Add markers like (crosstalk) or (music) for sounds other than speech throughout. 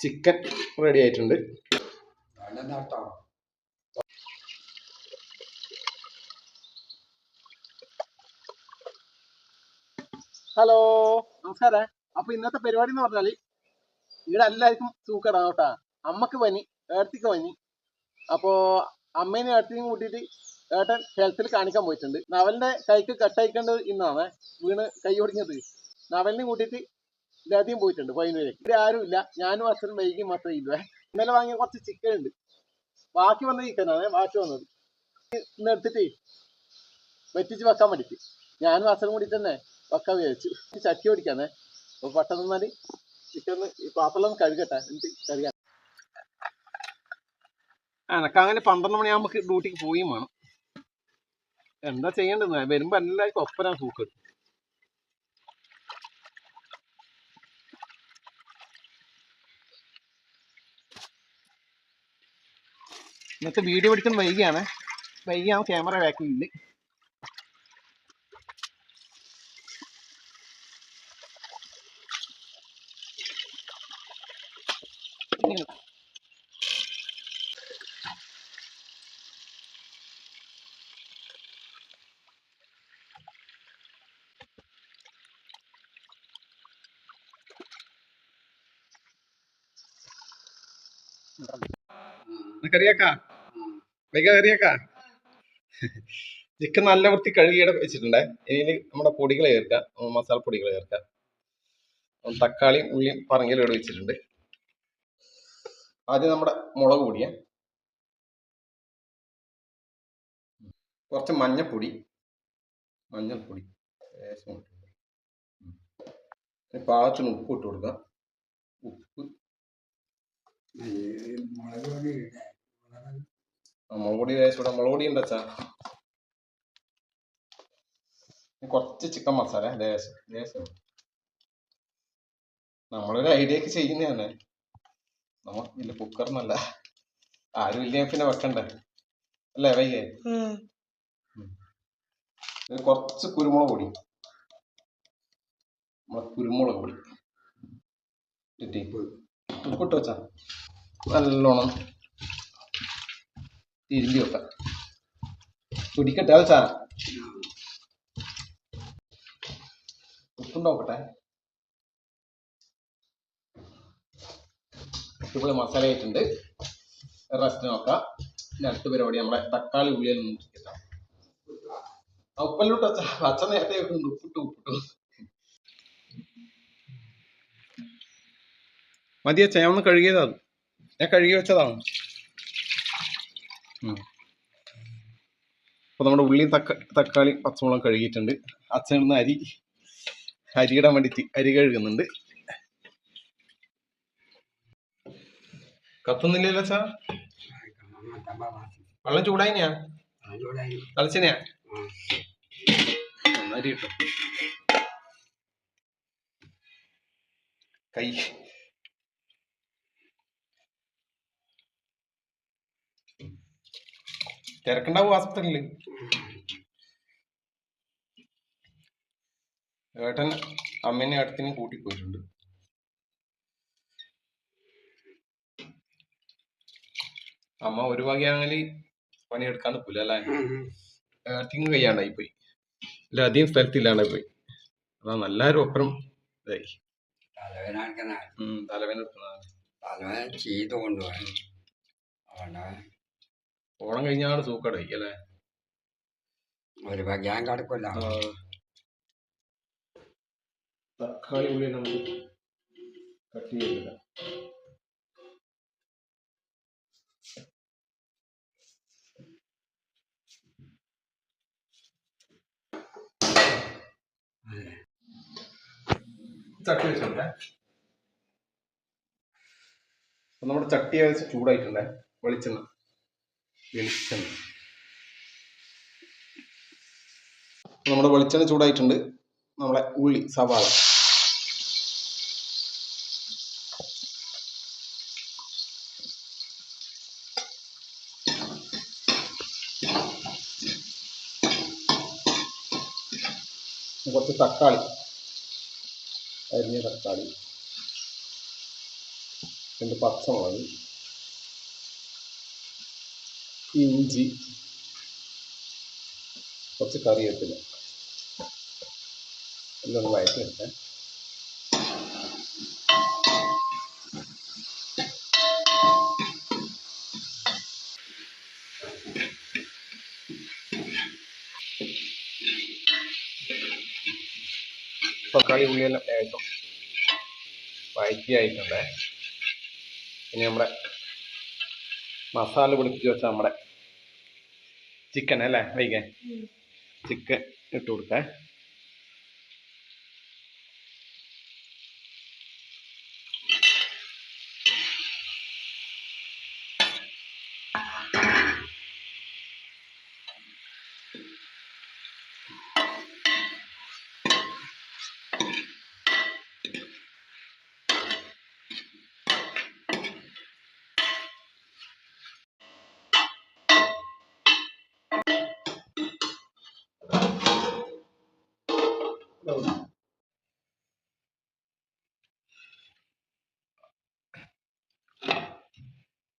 Chicken ready ആയിട്ടുണ്ട്. Hello. നമസ്കാരം. അപ്പൊ ഇന്നത്തെ പരിപാടി എന്ന് പറഞ്ഞാൽ ഇവിടെ എല്ലാവർക്കും സൂക്കടാ കേട്ടാ. അമ്മയ്ക്ക് പനി ഏർത്തിക്ക് പനി. അപ്പോ അമ്മേനെ ഏർത്തിനും കൂട്ടിയിട്ട് ഏട്ടൻ ഹെൽത്തിൽ കാണിക്കാൻ പോയിട്ടുണ്ട്. നവലിന്റെ കൈക്ക് കട്ടയക്കേണ്ടത് ഇന്നാണ്. വീണ് കൈ ഒടിഞ്ഞത്. നവലിനെ കൂട്ടിയിട്ട് ഇല്ലാതെയും പോയിട്ടുണ്ട് പതിനൂരേക്ക് ഇവിടെ ആരും ഇല്ല. ഞാനും അച്ഛനും വൈകി മാത്രമേ ഇല്ല. ഇന്നലെ വാങ്ങിയ കുറച്ച് ചിക്കൻ ഉണ്ട്. ബാക്കി വന്ന ചിക്കനാണ് ബാക്കി വന്നത്. ഇന്ന് എടുത്തിട്ട് വെറ്റിച്ച് വെക്കാൻ വേണ്ടിട്ട്. ഞാനും അച്ഛനും കൂടി തന്നെ വെക്കാൻ വിചാരിച്ചു. ചട്ടി ഓടിക്കാന്നേ അപ്പൊ പെട്ടെന്ന് നിന്നാൽ ചിക്കൻ പാത്രം കഴുകട്ടെ. എന്നിട്ട് കഴുകാൻ എനക്ക് അങ്ങനെ പന്ത്രണ്ട് മണിയാകുമ്പോ ഡ്യൂട്ടിക്ക് പോയി വേണം. എന്താ ചെയ്യേണ്ടത്? വരുമ്പോ എല്ലാവർക്കും ഒപ്പനാ സൂക്ക് ഇന്നത്തെ വീഡിയോ എടുക്കുന്ന വൈകിയാണ്. വൈകിയാണ് ക്യാമറ ബാക്കിൽ കറിയാക്കാ വൈക കയറിയേക്കാ ചിക്കൻ നല്ല വൃത്തി കഴുകിയുടെ വെച്ചിട്ടുണ്ടേ. ഇനി നമ്മുടെ പൊടികൾ ചേർക്കാം. മസാല പൊടികൾ ചേർക്കാം. തക്കാളിയും ഉള്ളിയും പറങ്കിലും ഇവിടെ വെച്ചിട്ടുണ്ട്. ആദ്യം നമ്മുടെ മുളക് പൊടിയ. കുറച്ച് മഞ്ഞപ്പൊടി. മഞ്ഞൾപ്പൊടി. പാകത്തിന് ഉപ്പ് ഇട്ട് കൊടുക്കാം. ഉപ്പ്. ആ, മുളക് പൊടി ഇടാം മുളക് പൊടി ഉണ്ട് അച്ഛാ കുറച്ച് ചിക്കൻ മസാല ലേശം ലേശം. നമ്മളൊരു ഐഡിയക്ക് ചെയ്യുന്നതാണ് നമുക്കില്ല കുക്കറിനല്ല ആരും ഇല്ലേ പിന്നെ വെക്കണ്ട? അല്ലേ വൈകേ കുറച്ച് കുരുമുളക് പൊടി. നമ്മളെ കുരുമുളക് പൊടി. കിട്ടി ഉപ്പിട്ട് വെച്ചാ. നല്ലോണം തിരുമ്പി വെക്കാം. പിടിക്കട്ടെ അത് ചാ ഉപ്പുണ്ടോക്കട്ടെ? ഇവിടെ മസാല ആയിട്ടുണ്ട്. റെസ്റ്റ് നോക്കാം. അടുത്ത പരിപാടി നമ്മുടെ തക്കാളി ഉള്ളിയിൽ നിന്ന് ഉപ്പല്ലോട്ട് അച്ഛ അച്ഛ നേരത്തെ ഉപ്പിട്ടു ഉപ്പിട്ടു. മതി അച്ഛ ഞാൻ ഒന്ന് കഴുകിയതാണ് ഞാൻ കഴുകി വെച്ചതാണ് അപ്പൊ നമ്മുടെ ഉള്ളിയും തക്ക തക്കാളി പച്ചമുളകും കഴുകിയിട്ടുണ്ട്. അച്ഛൻ ഇടുന്ന അരി അരി ഇടാൻ വേണ്ടിയിട്ട് അരി കഴുകുന്നുണ്ട്. കത്തുന്നില്ലല്ലോ സാർ വെള്ളം ചൂടായിനാ തളിച്ചനെയാ അരി കിട്ടും കൈ. തിരക്കുണ്ടാവും ഹോസ്പിറ്റലിൽ ഏട്ടൻ അമ്മേനെ അടുത്തിനും കൂട്ടി പോയിട്ടുണ്ട് അമ്മ ഒരു വകയാണെങ്കിൽ പണിയെടുക്കാൻ നിൽക്കില്ല അല്ലേ? ഏട്ടിങ് കഴിയാണ്ടായി പോയി. അല്ല അധികം സ്ഥലത്തില്ലാണ്ടായി പോയി. അതാ നല്ലൊരു ഒപ്പരം ഇതായി. തലവേന തലവേന ചെയ്ത് കൊണ്ടുപോകാൻ ഓണം കഴിഞ്ഞാണ് സൂക്കടായി അല്ലേ? ഒരു വകയാൻ കിടക്കില്ല. തക്കാളി ഉള്ളി നമുക്ക് കട്ട് ചെയ്തില്ല ചട്ടി വെച്ചിട്ടുണ്ടേ. നമ്മുടെ ചട്ടി ഏകദേശം ചൂടായിട്ടുണ്ടേ. വെളിച്ചെണ്ണ. വെളിച്ചെണ്ണ നമ്മുടെ വെളിച്ചെണ്ണ ചൂടായിട്ടുണ്ട്. നമ്മളെ ഉള്ളി സവാള. കുറച്ച് തക്കാളി. അരിഞ്ഞ തക്കാളി. രണ്ട് പച്ചമുളക്. ഇഞ്ചി കുറച്ച് കറിവേപ്പില. എല്ലാം വയറ്റി എടുത്തേ. തക്കാളി ഉള്ളിയെല്ലാം ഏകദേശം വയറ്റി ആയിട്ടുണ്ട്. ഇനി നമ്മുടെ മസാല പിടിപ്പിച്ച് വെച്ച നമ്മുടെ ചിക്കൻ അല്ലേ? വൈകേ. ചിക്കൻ ഇട്ട് കൊടുക്കേ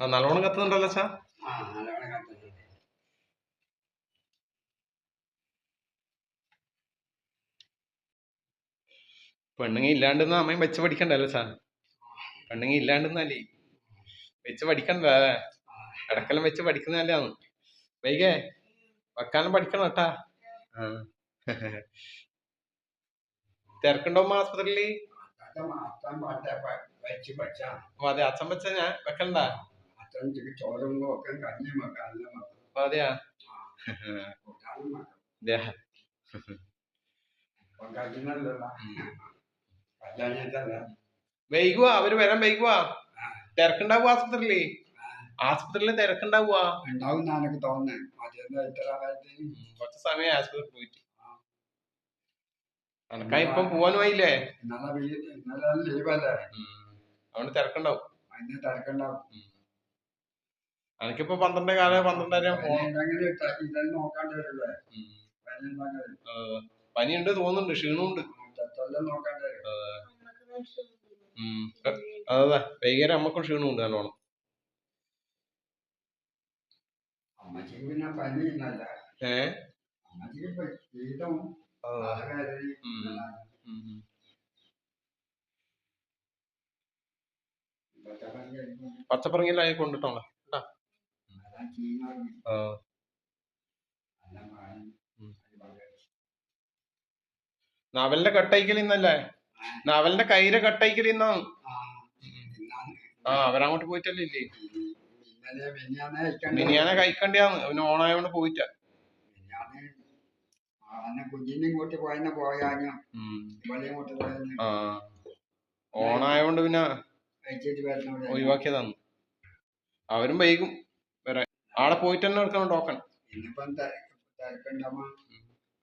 ആ നല്ലോണം കത്തുന്നുണ്ടല്ലോ നല്ലോണം പെണ്ണുങ്ങി ഇല്ലാണ്ടെന്ന് അമ്മയും വെച്ച് പഠിക്കണ്ടല്ലോ സാർ പെണ്ണുങ്ങി ഇല്ലാണ്ടെന്നല്ലേ വെച്ച് പഠിക്കണ്ടേ ഇടക്കെല്ലാം വെച്ച് പഠിക്കുന്നതല്ലേ വൈകേ വെക്കാനും പഠിക്കണം കേട്ടാ. ആ. (laughs) തിരക്കുണ്ടോ ആസ്പത്രിയിൽ അതെ അച്ഛൻ വെച്ച ഞാൻ വെക്കണ്ട? അതെയാ? വൈകുവാ അവർ വരാൻ വൈകുവാ. തിരക്കുണ്ടാവുക ആസ്പത്രിയിൽ? ആസ്പത്രിയിൽ തിരക്കുണ്ടാവുക ഉണ്ടാവും കുറച്ച് സമയം ആസ്പത്രി പോയിട്ട്. അനക്കാ ഇപ്പം പോവാൻ ലീവല്ലേ? അതുകൊണ്ട് തിരക്കുണ്ടാവും. അനക്കിപ്പോ പന്ത്രണ്ട് കാല പന്ത്രണ്ടര ഏഹ് പനിയുണ്ട് തോന്നുന്നുണ്ട് ക്ഷീണമുണ്ട്. അതെ. വൈകുന്നേരം അമ്മക്കും ക്ഷീണമുണ്ട് നല്ലോണം. അമ്മച്ചിക്ക് പച്ചപ്പറങ്ങിലായി കൊണ്ടിട്ടോളെ. അതുപോലെ നവലിന്റെ കട്ടൈക്കൽ ഇന്നല്ലേ? നവലിന്റെ കയ്യിലെ കട്ടൈക്കൽ ഇന്നാണ് ആ, അവരങ്ങോട്ട് പോയിട്ടല്ലേ ഇല്ലേ? മിനിയാനെ കഴിക്കണ്ടിയാന്ന് അവന് ഓണായോണ്ട് പോയിട്ടാ കൂട്ടി പോയെന്ന് പോയാഞ്ഞു കൂട്ടി പോയെന്ന് ഓണായോണ്ട് പിന്നെ ഒഴിവാക്കിയതാന്ന് ഒഴിവാക്കിയതാണ്. അവരും വൈകും. വരാൻ. ആടെ പോയിട്ട് തന്നെ എടുക്കണം ടോക്കൺ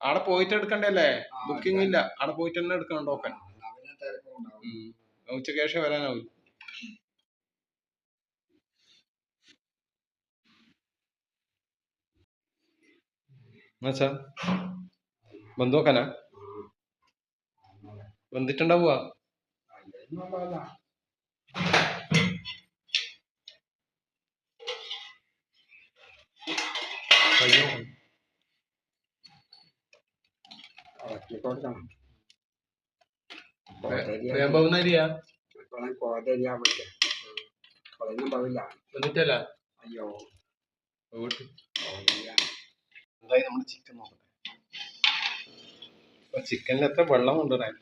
ആടെ പോയിട്ട് എടുക്കണ്ടല്ലേ? ബുക്കിംഗ് ഇല്ല. ആടെ പോയിട്ട് തന്നെ എടുക്കണം ടോക്കൺ അവനെ തിരക്കുണ്ടാവും. ഉം. ഉച്ചയ്ക്ക് ശേഷം വരാനാവും എന്നുവെച്ചാ പറ്റുക ഇപ്പോഴൊന്നും പോവില്ല ബന്ധിട്ടല്ല അയ്യോ. എന്തായി നമ്മുടെ ചിക്കൻ നോക്കട്ടെ? ചിക്കനിൽ എത്ര വെള്ളം കൊണ്ടുവരാൻ?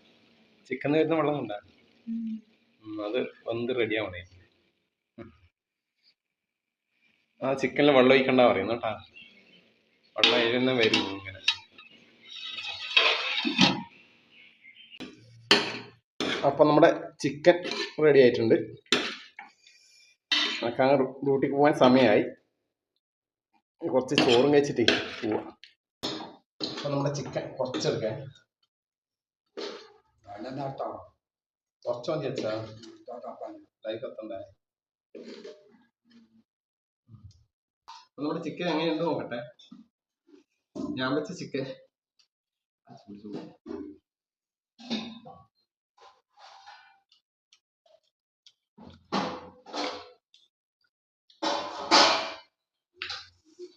ചിക്കൻ വരുന്ന വെള്ളം കൊണ്ടാ? അത് വന്ന് റെഡിയാവണേ ആ ചിക്കനിൽ വെള്ളം ഒഴിക്കണ്ട പറയുന്നു കേട്ടാ. വെള്ളം തന്നെ വരും ഇങ്ങനെ. അപ്പൊ നമ്മുടെ ചിക്കൻ റെഡി ആയിട്ടുണ്ട്. ഡ്യൂട്ടിക്ക് പോകാൻ സമയമായി കുറച്ച് ചോറും കഴിച്ചിട്ടേ പോവാം. അപ്പം നമ്മുടെ ചിക്കൻ കുറച്ചെടുക്കേ. കുറച്ച് മതി അച്ഛാ. ലൈക്ക് എത്തണ്ടേ? നമ്മുടെ ചിക്കൻ എങ്ങനെയുണ്ട് നോക്കട്ടെ. ഞാൻ വെച്ച ചിക്കൻ.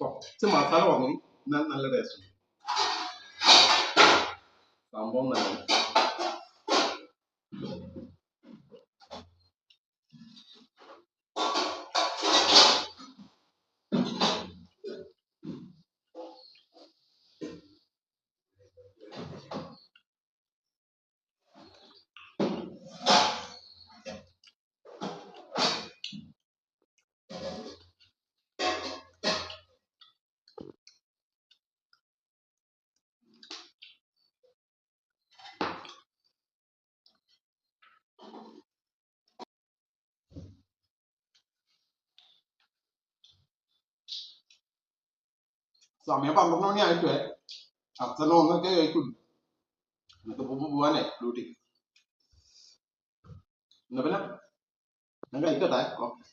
കുറച്ച് മസാല വന്നു എന്നാൽ നല്ല ടേസ്റ്റ് ഉണ്ട് സംഭവം നല്ല സമയം പന്ത്രണ്ട് മണി ആയിട്ടേ? അച്ഛനും ഒന്നൊക്കെ കഴിക്കുള്ളൂ എന്നിട്ട് ഇപ്പൊ പോവാനേ ഡ്യൂട്ടി എന്നാ പിന്നെ ഞാൻ കഴിക്കട്ടെ? ഓക്കെ.